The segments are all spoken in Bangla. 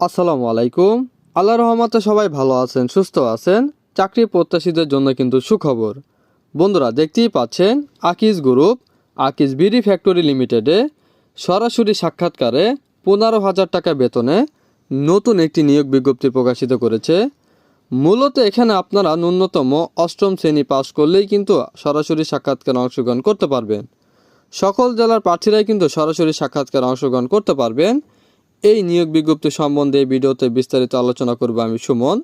আসসালামু আলাইকুম। আল্লাহ রহমতে সবাই ভালো আছেন, সুস্থ আছেন। চাকরি প্রত্যাশীদের জন্য কিন্তু সুখবর। বন্ধুরা, দেখতেই পাচ্ছেন, Akij group, Akij BD factory লিমিটেডে সরাসরি সাক্ষাৎকারে পনেরো হাজার টাকা বেতনে নতুন একটি নিয়োগ বিজ্ঞপ্তি প্রকাশিত করেছে। মূলত এখানে আপনারা ন্যূনতম অষ্টম শ্রেণি পাশ করলেই কিন্তু সরাসরি সাক্ষাৎকারে অংশগ্রহণ করতে পারবেন। সকল জেলার প্রার্থীরাই কিন্তু সরাসরি সাক্ষাৎকারে অংশগ্রহণ করতে পারবেন। এই নিয়োগ বিজ্ঞপ্তি সম্বন্ধে ভিডিওতে বিস্তারিত আলোচনা করব আমি সুমন।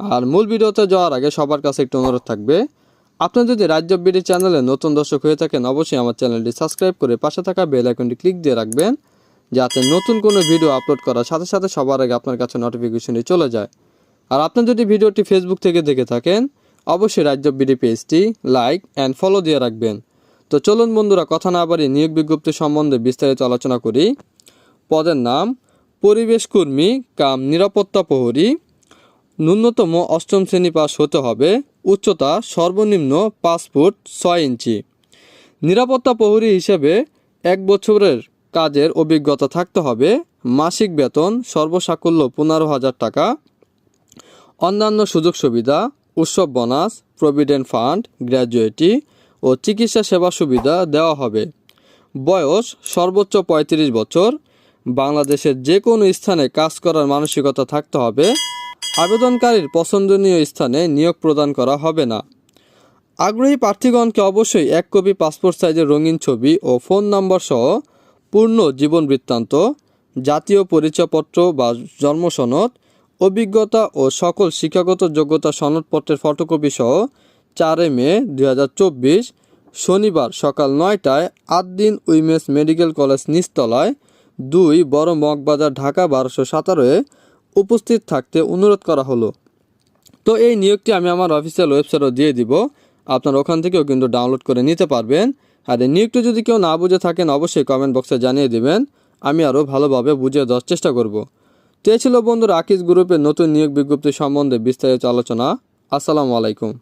আর মূল ভিডিওতে যাওয়ার আগে সবার কাছে একটু অনুরোধ থাকবে, আপনি যদি রাজ্য বিডি চ্যানেলে নতুন দর্শক হয়ে থাকেন, অবশ্যই আমার চ্যানেলটি সাবস্ক্রাইব করে পাশে থাকা বেল আইকনটি ক্লিক দিয়ে রাখবেন, যাতে নতুন কোনো ভিডিও আপলোড করার সাথে সাথে সবার আগে আপনার কাছে নোটিফিকেশনটি চলে যায়। আর আপনি যদি ভিডিওটি ফেসবুক থেকে দেখে থাকেন, অবশ্যই রাজ্য বিডি পেজটি লাইক অ্যান্ড ফলো দিয়ে রাখবেন। তো চলুন বন্ধুরা, কথা না বাড়ি নিয়োগ বিজ্ঞপ্তি সম্বন্ধে বিস্তারিত আলোচনা করি। পদের নাম পরিবেশ কর্মী কাম নিরাপত্তা প্রহরী, ন্যূনতম অষ্টম শ্রেণি পাস হতে হবে, উচ্চতা সর্বনিম্ন পাঁচ ফুট ছয় ইঞ্চি। নিরাপত্তা প্রহরী হিসেবে এক বছরের কাজের অভিজ্ঞতা থাকতে হবে, মাসিক বেতন সর্বসাকুল্য পনেরো হাজার টাকা, অন্যান্য সুযোগ সুবিধা, উৎসব বোনাস, প্রভিডেন্ট ফান্ড, গ্র্যাজুয়েটি ও চিকিৎসা সেবা সুবিধা দেওয়া হবে। বয়স সর্বোচ্চ ৩৫ বছর বাংলাদেশের যে কোনো স্থানে কাজ করার মানসিকতা থাকতে হবে। আবেদনকারীর পছন্দনীয় স্থানে নিয়োগ প্রদান করা হবে না। আগ্রহী প্রার্থীগণকে অবশ্যই এক কপি পাসপোর্ট সাইজের রঙিন ছবি ও ফোন নম্বর সহ পূর্ণ জীবন বৃত্তান্ত, জাতীয় পরিচয়পত্র বা জন্ম সনদ, অভিজ্ঞতা ও সকল শিক্ষাগত যোগ্যতা সনদপত্রের ফটোকপি সহ চারে মে দু হাজার চব্বিশ শনিবার সকাল নয়টায় আট উইমেন্স মেডিকেল কলেজ নিচতলায় দুই বড় মগবাজার ঢাকা বারোশো সতেরোয় উপস্থিত থাকতে অনুরোধ করা হলো। তো এই নিয়োগটি আমি আমার অফিসিয়াল ওয়েবসাইটও দিয়ে দিব। আপনারা ওখান থেকেও কিন্তু ডাউনলোড করে নিতে পারবেন। আর এই নিয়োগটি যদি কেউ না বুঝে থাকেন, অবশ্যই কমেন্ট বক্সে জানিয়ে দিবেন। আমি আরও ভালোভাবে বুঝিয়ে দেওয়ার চেষ্টা করব। তো ছিল বন্ধুরা আকিজ গ্রুপের নতুন নিয়োগ বিজ্ঞপ্তি সম্বন্ধে বিস্তারিত আলোচনা। আসসালামু আলাইকুম।